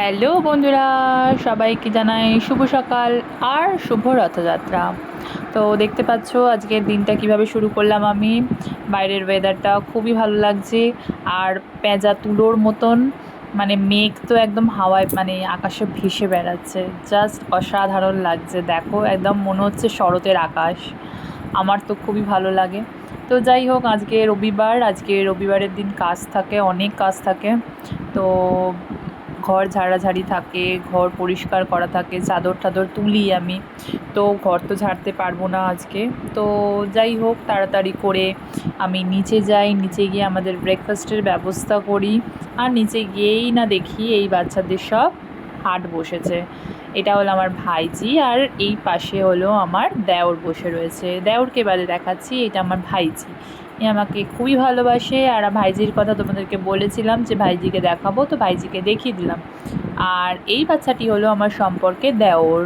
Hello বন্ধুরা, সবাইকে জানাই শুভ সকাল আর শুভ রথযাত্রা। তো দেখতে পাচ্ছ আজকের দিনটা কীভাবে শুরু করলাম আমি। বাইরের ওয়েদারটা খুবই ভালো লাগছে আর পেঁজা তুলোর মতন মানে মেঘ তো একদম হাওয়ায় মানে আকাশে ভেসে বেড়াচ্ছে। জাস্ট অসাধারণ লাগছে, দেখো একদম মনে হচ্ছে শরতের আকাশ। আমার তো খুবই ভালো লাগে। তো যাই হোক, আজকে রবিবার, আজকে রবিবারের দিন কাজ থাকে, অনেক কাজ থাকে। তো ঘর ঝাড়াঝাড়ি থাকে, ঘর পরিষ্কার করা থাকে, চাদর টাদর তুলি আমি। তো ঘর তো ঝাড়তে পারব না আজকে। তো যাই হোক, তাড়াতাড়ি করে আমি নিচে যাই, নিচে গিয়ে আমাদের ব্রেকফাস্টের ব্যবস্থা করি। আর নিচে গিয়েই না দেখি এই বাচ্চাদের সব হাট বসেছে। এটা হলো আমার ভাইজি আর এই পাশে হলো আমার দেওর বসে রয়েছে। দেওরকে বাদে দেখাচ্ছি, এটা আমার ভাইজি। আমাকে খুবই ভালোবাসে আর ভাইজির কথা তোমাদেরকে বলেছিলাম যে ভাইজিকে দেখাবো, তো ভাইজিকে দেখিয়ে দিলাম। আর এই বাচ্চাটি হলো আমার সম্পর্কে দেওর।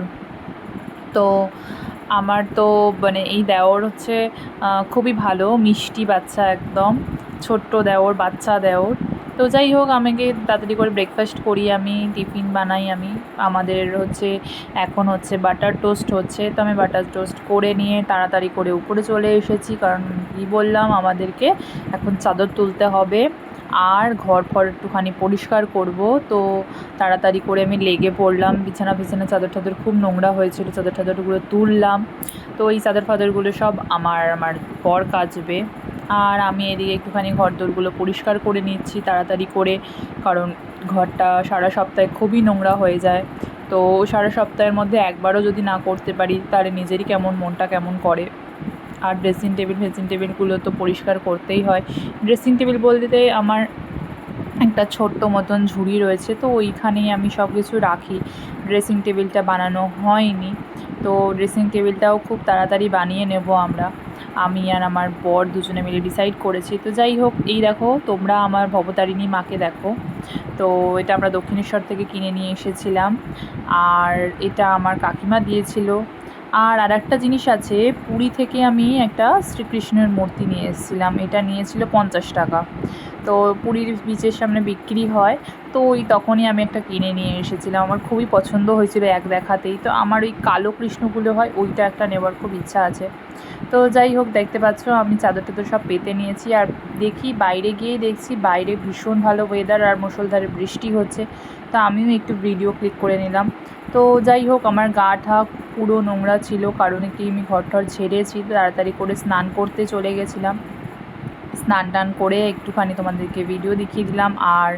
তো আমার তো মানে এই দেওর হচ্ছে খুবই ভালো, মিষ্টি বাচ্চা একদম, ছোট্ট দেওর, বাচ্চা দেওর। তো যাই হোক, আমাকে তাড়াতাড়ি করে ব্রেকফাস্ট করি আমি টিফিন বানাই আমি। আমাদের হচ্ছে, এখন হচ্ছে বাটার টোস্ট হচ্ছে। তো আমি বাটার টোস্ট করে নিয়ে তাড়াতাড়ি করে উপরে চলে এসেছি। কারণ কী বললাম, আমাদেরকে এখন চাদর তুলতে হবে। আর ঘর ফর একটুখানি পরিষ্কার করব। তো তাড়াতাড়ি করে আমি লেগে পড়লাম। বিছানা বিছানা চাদর টাদর খুব নোংরা হয়েছিল। চাদর টাদরগুলো তুললাম। তো এই চাদর ফাদরগুলো সব আমার আমার পর কাচবে। আর আমি এদিকে একটুখানি ঘর দোরগুলো পরিষ্কার করে নিচ্ছি তাড়াতাড়ি করে, কারণ ঘরটা সারা সপ্তাহে খুবই নোংরা হয়ে যায়। তো সারা সপ্তাহের মধ্যে একবারও যদি না করতে পারি, তাহলে নিজেরই কেমন মনটা কেমন করে। আর ড্রেসিং টেবিল ফ্রেসিং টেবিলগুলো তো পরিষ্কার করতেই হয়। ড্রেসিং টেবিল বলতে আমার একটা ছোট্ট মতন ঝুড়ি রয়েছে, তো ওইখানেই আমি সব কিছু রাখি ড্রেসিং টেবিলটা বানানো হয়নি, তো ড্রেসিং টেবিলটাও খুব তাড়াতাড়ি বানিয়ে নেব আমরা। আমি আর আমার বর দুজনে মিলে ডিসাইড করেছি। তো যাই হোক, এই দেখো, তোমরা আমার ভবতারিণী মাকে দেখো। তো এটা আমরা দক্ষিণেশ্বর থেকে কিনে নিয়ে এসেছিলাম। আর এটা আমার কাকিমা দিয়েছিল। আর আর একটা জিনিস আছে, পুরী থেকে আমি একটা শ্রীকৃষ্ণের মূর্তি নিয়ে এসেছিলাম। এটা নিয়েছিল পঞ্চাশ টাকা। তো পুরীর বিচের সামনে বিক্রি হয়। তো ওই তখনই আমি একটা কিনে নিয়ে এসেছিলাম। আমার খুবই পছন্দ হয়েছিল এক দেখাতেই। তো আমার ওই কালো কৃষ্ণগুলো হয়, ওইটা একটা নেওয়ার খুব ইচ্ছা আছে। তো যাই হোক, দেখতে পাচ্ছ, আমি চাদর টাদর সব পেতে নিয়েছি। আর দেখি, বাইরে গিয়ে দেখছি, বাইরে ভীষণ ভালো ওয়েদার আর মুসলধারে বৃষ্টি হচ্ছে। তো আমিও একটু ভিডিও ক্লিক করে নিলাম। তো যাই হোক, আমার গা ঠা পুরো নোংরা ছিল। কারণ কি আমি ঘর টর ছেড়েছি তাড়াতাড়ি করে স্নান করতে চলে গেছিলাম। স্নান টান করে একটুখানি তোমাদেরকে ভিডিও দেখিয়ে দিলাম। আর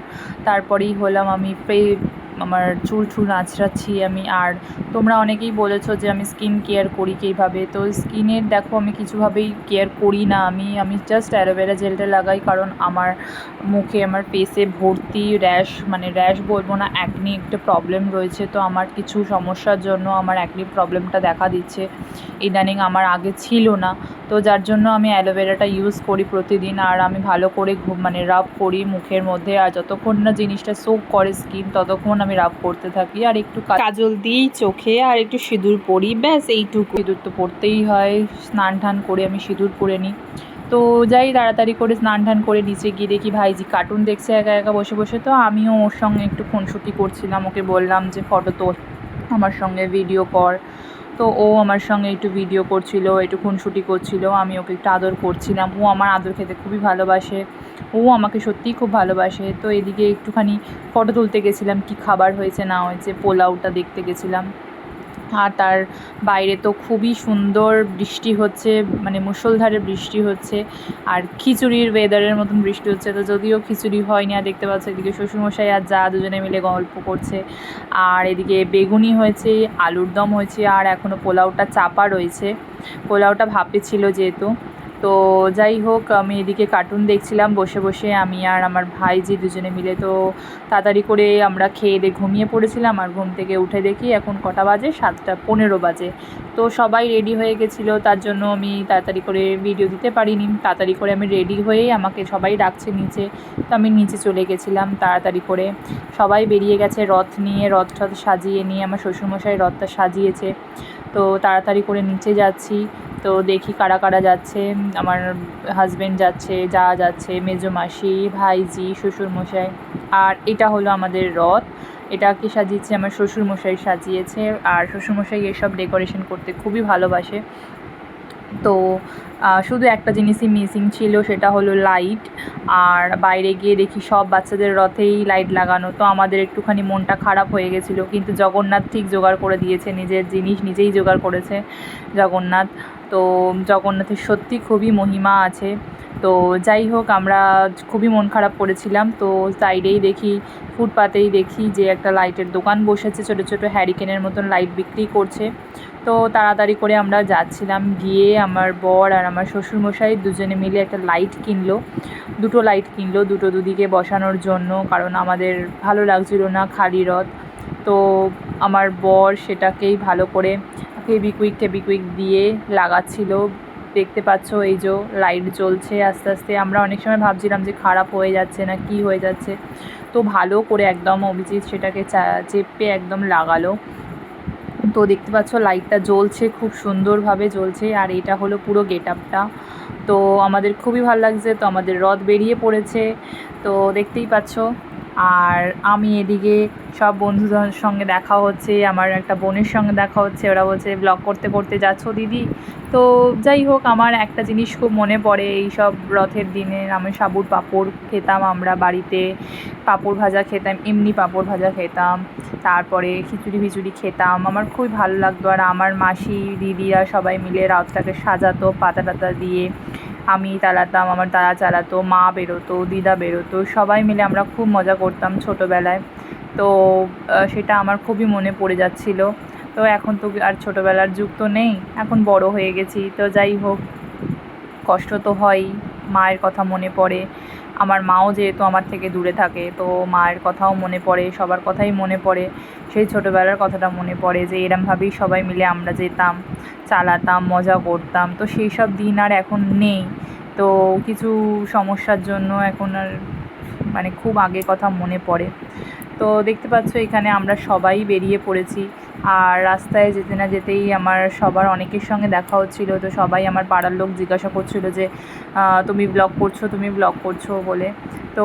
তারপরেই হলাম আমি আমার চুল চুল আঁচড়াচ্ছি আমি। আর তোমরা অনেকেই বলেছ যে আমি স্কিন কেয়ার করি কীভাবে। তো স্কিনের দেখো, আমি কিছুভাবেই কেয়ার করি না। আমি আমি জাস্ট অ্যালোভেরা জেলটা লাগাই কারণ আমার মুখে, আমার ফেসে ভর্তি র্যাশ মানে র্যাশ বলব না অ্যাকনি একটা প্রবলেম রয়েছে। তো আমার কিছু সমস্যার জন্য আমার অ্যাকনি প্রবলেমটা দেখা দিচ্ছে। ইদানিং আমার আগে ছিল না। তো যার জন্য আমি অ্যালোভেরাটা ইউজ করি প্রতিদিন। আর আমি ভালো করে মানে রাব করি মুখের মধ্যে। আর যতক্ষণ না জিনিসটা সোক করে স্কিন ততক্ষণ আমি রাব করতে থাকি আর একটু কাজল দিই চোখে আর একটু সিঁদুর পরি, ব্যাস এইটুকু। সিঁদুর তো পরতেই হয়, স্নান টান করে আমি সিঁদুর পরে নিই। তো যাই তাড়াতাড়ি করে স্নান টান করে নিচে গিয়ে দেখি ভাইজি কার্টুন দেখছে একা একা বসে বসে। তো আমিও ওর সঙ্গে একটু খুনসুটি করছিলাম, ওকে বললাম যে ফটো তোল, আমার সঙ্গে ভিডিও কর। তো ও আমার সঙ্গে একটু ভিডিও করছিল, একটু খুনসুটি করছিল, আমি ওকে একটু আদর করছিলাম। ও আমার আদর খেতে খুবই ভালোবাসে, ও আমাকে সত্যিই খুব ভালোবাসে। তো এদিকে একটুখানি ফটো তুলতে গেছিলাম, কি খাবার হয়েছে না হয়েছে, পোলাওটা দেখতে গেছিলাম। আর তার বাইরে তো খুবই সুন্দর বৃষ্টি হচ্ছে মানে মুসলধারে বৃষ্টি হচ্ছে, আর খিচুড়ির ওয়েদারের মতন বৃষ্টি হচ্ছে। তো যদিও খিচুড়ি হয়নি, আর দেখতে পাচ্ছ এদিকে শ্বশুরমশাই আর যা দুজনে মিলে গল্প করছে। আর এদিকে বেগুনি হয়েছে, আলুর দম হয়েছে, আর এখনও পোলাওটা চাপা রয়েছে। পোলাওটা ভাপে ছিল যেহেতু। তো যাই হোক, আমি এদিকে কার্টুন দেখছিলাম, বসে বসে আমি আর আমার ভাই যে দুজনে মিলে তো তাড়াতাড়ি করে আমরা খেয়ে দিয়ে ঘুমিয়ে পড়েছিলাম আর ঘুম থেকে উঠে দেখি এখন কটা বাজে? সাতটা পনেরো বাজে। তো সবাই রেডি হয়ে গেছিল, তার জন্য আমি তাড়াতাড়ি করে ভিডিও দিতে পারিনি। তাড়াতাড়ি করে আমি রেডি হয়েই আমাকে সবাই ডাকছে নিচে। তো আমি নিচে চলে গেছিলাম তাড়াতাড়ি করে। সবাই বেরিয়ে গেছে রথ নিয়ে, রথ টথ সাজিয়ে নিয়ে, আমার শ্বশুরমশাই রথটা সাজিয়েছে। তো তাড়াতাড়ি করে নিচে যাচ্ছি। তো দেখি কারা কারা যাচ্ছে। আমার হাজব্যান্ড যাচ্ছে, যা যাচ্ছে, মেজো মাসি, ভাইজি, শ্বশুরমশাই। আর এটা হলো আমাদের রথ। এটাকে সাজিয়েছে? আমার শ্বশুরমশাই সাজিয়েছে। আর শ্বশুরমশাই এসব ডেকোরেশন করতে খুবই ভালোবাসে। তো শুধু একটা জিনিসই মিসিং ছিল, সেটা হলো লাইট আর বাইরে গিয়ে দেখি সব বাচ্চাদের রথেই লাইট লাগানো। তো আমাদের একটুখানি মনটা খারাপ হয়ে গেছিল, কিন্তু জগন্নাথ ঠিক জোগাড় করে দিয়েছে, নিজের জিনিস নিজেই জোগাড় করেছে জগন্নাথ। তো জগন্নাথের সত্যি খুবই মহিমা আছে। তো যাই হোক, আমরা খুবই মন খারাপ করেছিলাম। তো সাইডেই দেখি ফুটপাতেই দেখি যে একটা লাইটের দোকান বসেছে, ছোটো ছোটো হ্যারিকেনের মতন লাইট বিক্রি করছে। তো তাড়াতাড়ি করে আমরা যাচ্ছিলাম গিয়ে আমার বর আর আমার শ্বশুরমশাই দুজনে মিলে একটা লাইট কিনলো। দুটো লাইট কিনলো, দুটো দুদিকে বসানোর জন্য, কারণ আমাদের ভালো লাগছিল না খালি রথ। তো আমার বর সেটাকেই ভালো করে ফেবিকুইক টেবিকুইক দিয়ে লাগাচ্ছিল। দেখতে পাচ্ছ এই যে লাইট জ্বলছে আস্তে আস্তে। আমরা অনেক সময় ভাবছিলাম যে খারাপ হয়ে যাচ্ছে না, কি হয়ে যাচ্ছে। তো ভালো করে একদম অভিজিৎ সেটাকে চেপে একদম লাগালো। তো দেখতে পাচ্ছ লাইটটা জ্বলছে, খুব সুন্দরভাবে জ্বলছে, আর এটা হলো পুরো গেট আপটা তো আমাদের খুবই ভালো লাগছে, তো আমাদের রথ বেরিয়ে পড়েছে। তো দেখতেই পাচ্ছ আর আমি এদিকে সব বন্ধুদের সঙ্গে দেখা হচ্ছে, আমার একটা বোনের সঙ্গে দেখা হচ্ছে, ওরা বলছে ব্লগ করতে করতে যাচ্ছ দিদি। তো যাই হোক, আমার একটা জিনিস খুব মনে পড়ে, এই সব রথের দিনে আমি সাবুর পাঁপড় খেতাম, আমরা বাড়িতে পাঁপড় ভাজা খেতাম, এমনি পাঁপড় ভাজা খেতাম, তারপরে খিচুড়ি ফিচুড়ি খেতাম, আমার খুবই ভালো লাগতো। আর আমার মাসি, দিদিরা সবাই মিলে রথটাকে সাজাতো, পাতা টাতা দিয়ে। আমি চালাতাম, আমার দাদা চালাতো, মা বেরোতো, দিদা বেরোতো, সবাই মিলে আমরা খুব মজা করতাম ছোটোবেলায়। তো সেটা আমার খুবই মনে পড়ে যাচ্ছিল। তো এখন তো আর ছোটোবেলার যুগ তো নেই, এখন বড় হয়ে গেছি। তো যাই হোক, কষ্ট তো হয়ই, মায়ের কথা মনে পড়ে। আমার মাও যেহেতু আমার থেকে দূরে থাকে, তো মায়ের কথাও মনে পড়ে, সবার কথাই মনে পড়ে। সেই ছোটোবেলার কথাটা মনে পড়ে যে এরমভাবেই সবাই মিলে আমরা যেতাম, চালাতাম, মজা করতাম। তো সেই সব দিন আর এখন নেই। তো কিছু সমস্যার জন্য এখন আর মানে খুব আগের কথা মনে পড়ে। তো দেখতে পাচ্ছ এখানে আমরা সবাই বেরিয়ে পড়েছি। আর রাস্তায় যেতে না যেতেই আমার সবার অনেকের সঙ্গে দেখা হচ্ছিল। তো সবাই আমার পাড়ার লোক জিজ্ঞাসা করছিল যে তুমি ব্লগ করছ, তুমি ব্লগ করছ? বলে। তো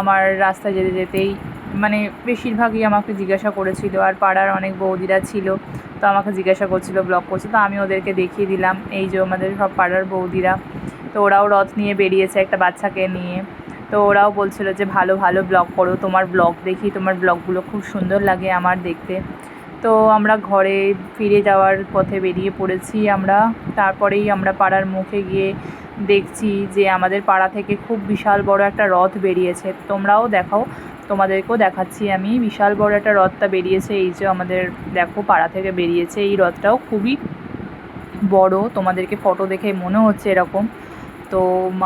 আমার রাস্তায় যেতে যেতেই মানে বেশিরভাগই আমাকে জিজ্ঞাসা করেছিল। আর পাড়ার অনেক বৌদিরা ছিল, তো আমাকে জিজ্ঞাসা করছিল ব্লগ করছে? তো আমি ওদেরকে দেখিয়ে দিলাম। এই যে আমাদের সব পাড়ার বৌদিরা, তো ওরাও রথ নিয়ে বেরিয়েছে একটা বাচ্চাকে নিয়ে। তো ওরাও বলছিল যে, ভালো ভালো ব্লগ করো। তোমার ব্লগ দেখি, তোমার ব্লগগুলো খুব সুন্দর লাগে আমার দেখতে। তো আমরা ঘরে ফিরে যাওয়ার পথে বেরিয়ে পড়েছি আমরা। তারপরেই আমরা পাড়ার মুখে গিয়ে দেখছি যে আমাদের পাড়া থেকে খুব বিশাল বড় একটা রথ বেরিয়েছে। তোমরাও দেখাও, তোমাদেরকেও দেখাচ্ছি আমি। বিশাল বড় একটা রথটা বেরিয়েছে, এই যে আমাদের দেখো পাড়া থেকে বেরিয়েছে। এই রথটাও খুবই বড়, তোমাদেরকে ফটো দেখে মনে হচ্ছে এরকম। তো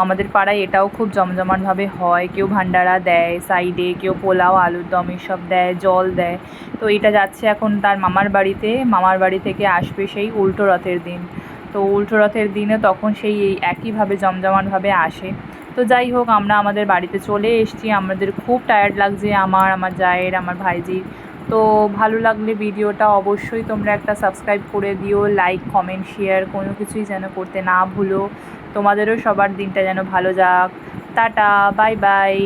আমাদের পাড়ায় এটাও খুব জমজমাটভাবে হয়। কেউ ভান্ডারা দেয় সাইডে কেউ পোলাও, আলুর দম এসব দেয়, জল দেয়। তো এটা যাচ্ছে এখন তার মামার বাড়িতে। মামার বাড়ি থেকে আসবে সেই উল্টো রথের দিন। তো উল্টো রথের দিনে তখন সেই একইভাবে জমজমাটভাবে আসে। তো যাই হোক, আমরা আমাদের বাড়িতে চলে এসেছি। আমাদের খুব টায়ার্ড লাগছে। আমার আমার জায়ের, আমার ভাইজির। তো ভালো লাগলে ভিডিওটা অবশ্যই তোমরা একটা সাবস্ক্রাইব করে দিও লাইক কমেন্ট শেয়ার কোনো কিছুই যেন করতে না ভুলো। তোমাদেরও সবার দিনটা যেন ভালো যাক। Tata bye bye